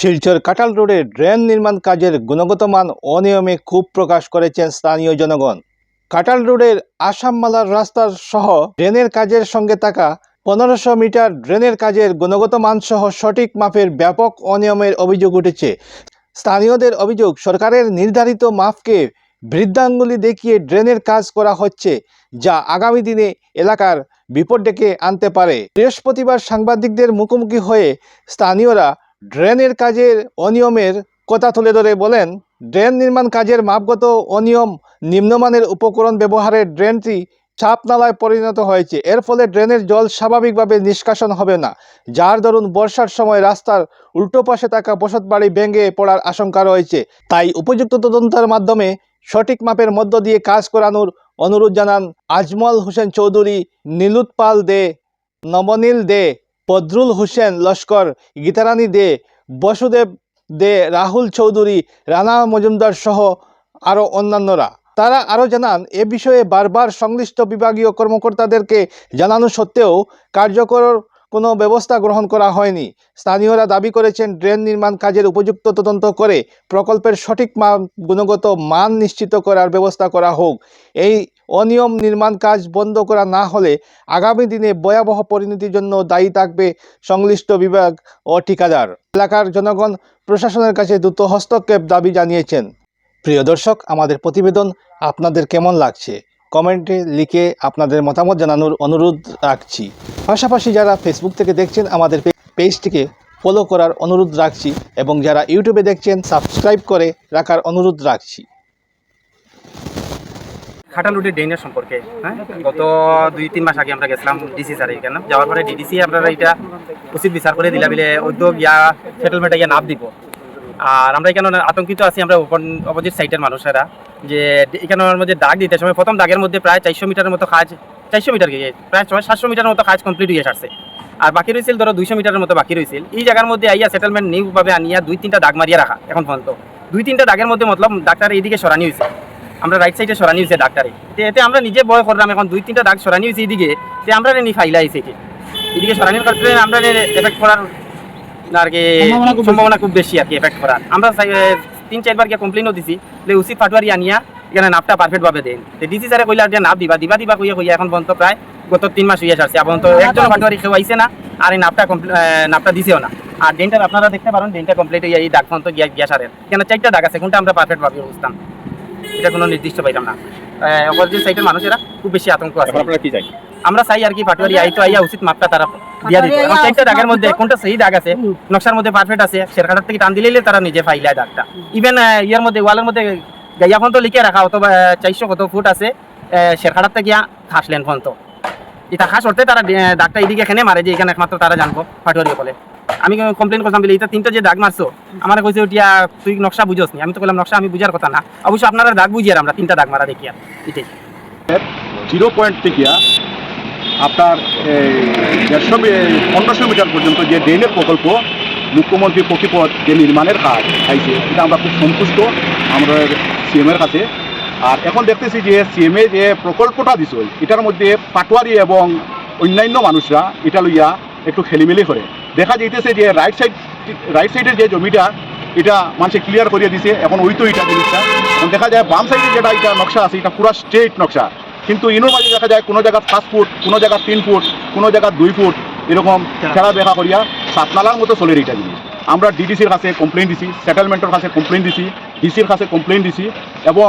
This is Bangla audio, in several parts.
শিলচর কাটাল রোডে ড্রেন নির্মাণ কাজের গুণগত মান অনিয়মে ক্ষোভ প্রকাশ করেছেন স্থানীয় জনগণ। কাটাল রোডের আসামমালার রাস্তার সহ ড্রেনের কাজের সঙ্গে থাকা পনেরোশো মিটার ড্রেনের কাজের গুণগত মান সহ সঠিক মাপের ব্যাপক অনিয়মের অভিযোগ উঠেছে। স্থানীয়দের অভিযোগ, সরকারের নির্ধারিত মাপকে বৃদ্ধাঙ্গুলি দেখিয়ে ড্রেনের কাজ করা হচ্ছে, যা আগামী দিনে এলাকার বিপদ ডেকে আনতে পারে। বৃহস্পতিবার সাংবাদিকদের মুখোমুখি হয়ে স্থানীয়রা ড্রেনের কাজের অনিয়মের কথা তুলে ধরে বলেন, ড্রেন নির্মাণ কাজের মাপগত অনিয়ম নিম্নমানের উপকরণ ব্যবহারে ড্রেনটি চাপনালায় পরিণত হয়েছে। এর ফলে ড্রেনের জল স্বাভাবিকভাবে নিষ্কাশন হবে না, যার দরুন বর্ষার সময় রাস্তার উল্টো পাশে থাকা বসতবাড়ি ভেঙে পড়ার আশঙ্কা রয়েছে। তাই উপযুক্ত তদন্তের মাধ্যমে সঠিক মাপের মধ্য দিয়ে কাজ করানোর অনুরোধ জানান আজমল হোসেন চৌধুরী, নীলুৎপাল দে, নবনীল দে। বদরুল হোসেন লস্কর, গীতারানী দে, বসুদেব দে, রাহুল চৌধুরী, রানা মজুমদার সহ আরও অন্যান্যরা। তারা আরও জানান, এ বিষয়ে বারবার সংশ্লিষ্ট বিভাগীয় কর্মকর্তাদেরকে জানানো সত্ত্বেও কার্যকর কোনো ব্যবস্থা গ্রহণ করা হয়নি। স্থানীয়রা দাবি করেছেন, ড্রেন নির্মাণ কাজের উপযুক্ত তদন্ত করে প্রকল্পের সঠিক মান গুণগত মান নিশ্চিত করার ব্যবস্থা করা হোক। এই অনিয়ম নির্মাণ কাজ বন্ধ করা না হলে আগামী দিনে ভয়াবহ পরিণতির জন্য দায়ী থাকবে সংশ্লিষ্ট বিভাগ ও ঠিকাদার। এলাকার জনগণ প্রশাসনের কাছে দ্রুত হস্তক্ষেপ দাবি জানিয়েছেন। প্রিয় দর্শক, আমাদের প্রতিবেদন আপনাদের কেমন লাগছে? কমেন্টে লিখে আপনাদের মতামত জানানোর অনুরোধ রাখছি। পাশাপাশি যারা ফেসবুক থেকে দেখছেন, আমাদের পেজটিকে ফলো করার অনুরোধ রাখছি এবং যারা ইউটিউবে দেখছেন সাবস্ক্রাইব করে রাখার অনুরোধ রাখছি। খাটালুটি ড্রেনের সম্পর্কে হ্যাঁ? গত দুই, তিন মাস আগে আমরা গেছিলাম ডিসি স্যার এখানে। যাওয়ার পরে ডিডিসি আপনারা এটা উচিত বিচার করে দিলা বিলে উদ্যোগ ইয়া সেটেলমেন্টে গিয়ে নাপ দিব। আর আমরা এখানে আতঙ্কিত আছি, আমরা অপোজিট সাইডের মানুষেরা। যে এখানের মধ্যে দাগ দিতে সময় প্রথম দাগের মধ্যে প্রায় চারশো মিটারের মতো কাজ চারশো মিটার গিয়ে প্রায় ছয় সাতশো মিটারের মতো কাজ কমপ্লিট হয়ে আসছে আর বাকি রয়েছিল ধরো দুইশো মিটারের মতো বাকি রয়েছিল এই জায়গার মধ্যে আইয়া সেটেলমেন্ট নিউভাবে আনিয়া দুই তিনটা দাগ মারিয়া রাখা এখন পর্যন্ত। দুই তিনটা দাগের মধ্যে মতলব ডাক্তার এইদিকে সরানি হয়েছে আমরা রাইট সাইডে সরানি হয়েছে ডাক্তারে। এতে আমরা নিজে বয় করলাম এখন দুই তিনটা দাগ সরানি হয়েছে এইদিকে তে আমরা নি ফাইলা হয়েছে এটি এদিকে সরানির ক্ষেত্রে আমরা এফেক্ট করার আর কি সম্ভাবনা খুব বেশি আর কি এফেক্ট করার। আমরা তিন চারবার গিয়ে কমপ্লেনও দিছি যে উচিত ফাটুয়ারি আনিয়া এখানে নাপটা পারফেক্ট ভাবে দেন ডিসি স্যারে কইলা যে নাপ দিবা দিবা দিবা কইয়া কইয়া এখন পর্যন্ত প্রায় গত তিন মাস হইয়া সারছে আপনার তো একজন পাটুয়ারি কেউ আইসে না আর এই নাপটা নাপটা দিছেও না। আর ডেনটা আপনারা দেখতে পারেন ডেনটা কমপ্লিট হইয়া এই দাগ পর্যন্ত গিয়া গিয়া সারেন কেন চারটা দাগ আছে কোনটা আমরা পারফেক্ট ভাবে বুঝতাম এটা কোনো নির্দিষ্ট পাইলাম না। অপোজিট সাইডের মানুষেরা খুব বেশি আতঙ্ক আছে। আপনারা কি চাই? আমরা চাই আর কি পাটুয়ারি আই তো আইয়া উচিত মাপটা তারা দিয়া দিত। এখন চারটা দাগের মধ্যে কোনটা সেই দাগ আছে? নকশার মধ্যে পারফেক্ট আছে শেরখাটার থেকে টান দিলেই তারা নিজে ফাইলায় দাগটা। ইভেন ইয়ার মধ্যে ওয়ালের মধ্যে গাইয়া ফোন তো লিখে রাখা অথবা চারশো কত ফুট আছে শেরখাটার থেকে গিয়া খাসলেন ফোন তো এটা খাস করতে তারা দাগটা এদিকে এখানে মারে যে এখানে একমাত্র তারা জানব পাটুয়ারি বলে। আমি কমপ্লেন করতাম বলে এটা তিনটা যে দাগ মারছো? আমার কইছে ওটিয়া তুই নকশা বুঝোস আমি তো বললাম নকশা আমি বুঝার কথা না। অবশ্য আপনারা দাগ বুঝিয়ে আমরা তিনটা দাগ মারা দেখি আর, এটাই। জিরো পয়েন্ট থেকে আপনার দেড়শো পনেরোশো মিটার পর্যন্ত যে ড্রেনের প্রকল্প মুখ্যমন্ত্রী প্রতিপদ যে নির্মাণের কাজ চাইছে এটা আমরা খুব সন্তুষ্ট আমরা সিএমের কাছে। আর এখন দেখতেছি যে সিএমএ যে প্রকল্পটা দিছিল এটার মধ্যে পাটোয়ারি এবং অন্যান্য মানুষরা এটা লইয়া একটু খেলিমেলি করে। দেখা যাইতেছে যে রাইট সাইড রাইট সাইডের যে জমিটা এটা মানুষে ক্লিয়ার করিয়ে দিছে। এখন ওই তো এটা জিনিসটা। এখন দেখা যায় বাম সাইডে যেটা এটা নকশা আছে এটা পুরো স্ট্রেট নকশা। কিন্তু ইনোর মাঝে দেখা যায় কোনো জায়গা পাঁচ ফুট কোনো জায়গা তিন ফুট কোনো জায়গা দুই ফুট এরকম খেলা দেখা করিয়া সাতনালার মতো চলে এইটা জিনিস। আমরা ডিডিসির কাছে কমপ্লেন দিছি সেটেলমেন্টের কাছে কমপ্লেন দিছি ডিসির কাছে কমপ্লেন দিছি এবং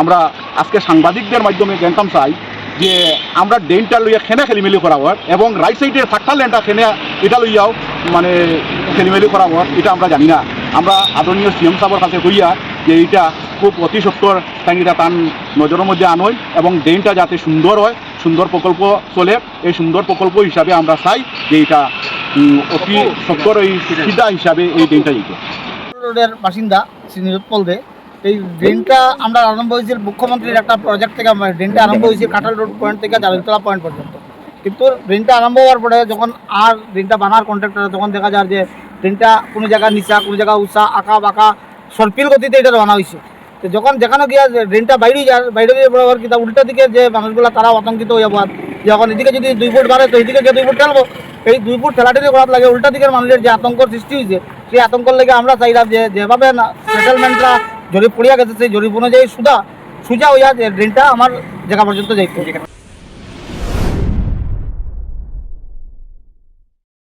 আমরা আজকে সাংবাদিকদের মাধ্যমে জানতাম চাই যে আমরা ড্রেনটা লইয়া খেনে খেলিমেলি করা হয় এবং রাইট সাইডে থাকতার লেনটা খেনে এটা লইয়াও মানে খেলিমেলি করা হয় এটা আমরা জানি না। আমরা আদরণীয় সিএম সাহেবের কাছে কইয়া যে এইটা খুব অতি সত্তর এটা তার নজরের মধ্যে আনয় এবং ড্রেনটা যাতে সুন্দর হয়, সুন্দর প্রকল্প চলে, এই সুন্দর প্রকল্প হিসাবে আমরা চাই যে এটা অতি সত্তর এই সিধা হিসাবে এই ড্রেনটা দিতে। রোডের বাসিন্দা শ্রী নিরুৎপল দে এই ড্রেনটা আমরা আরম্ভ হয়েছিল মুখ্যমন্ত্রীর একটা প্রজেক্ট থেকে ড্রেনটা আরম্ভ হয়েছে কাঁঠাল রোড পয়েন্ট থেকে জালতলা পয়েন্ট পর্যন্ত। কিন্তু ড্রেনটা আরম্ভ হওয়ার পরে যখন আর ড্রেনটা বানার কন্ট্রাক্টর তখন দেখা যায় যে ড্রেনটা কোনো জায়গা নিচা, কোনো জায়গা উঁচা, আঁকা বাঁকা, সর্পিল গতিতে এটা বানা হয়েছে। তো যখন যেখানে গিয়া ড্রেনটা বাইরে যায়, বাইরে গিয়ে বরাবর কিন্তু উল্টা দিকে যে মানুষগুলো তারা আতঙ্কিত হয়ে যাব আর যখন এদিকে যদি দুই ফুট বাড়ে, তো এদিকে যে দুই ফুট ঠেলবো। এই দুই ফুট ঠেলাঠেলি করার লাগে উল্টা দিকের মানুষের যে আতঙ্ক সৃষ্টি হয়েছে, সেই আতঙ্কর লেগে আমরা চাইলাম যে যেভাবে সেটেলমেন্টরা জরিপ পড়িয়া গেছে সেই জরিপ অনুযায়ী সুদা সুজা ওই ড্রেনটা আমার জায়গা পর্যন্ত যাইতো।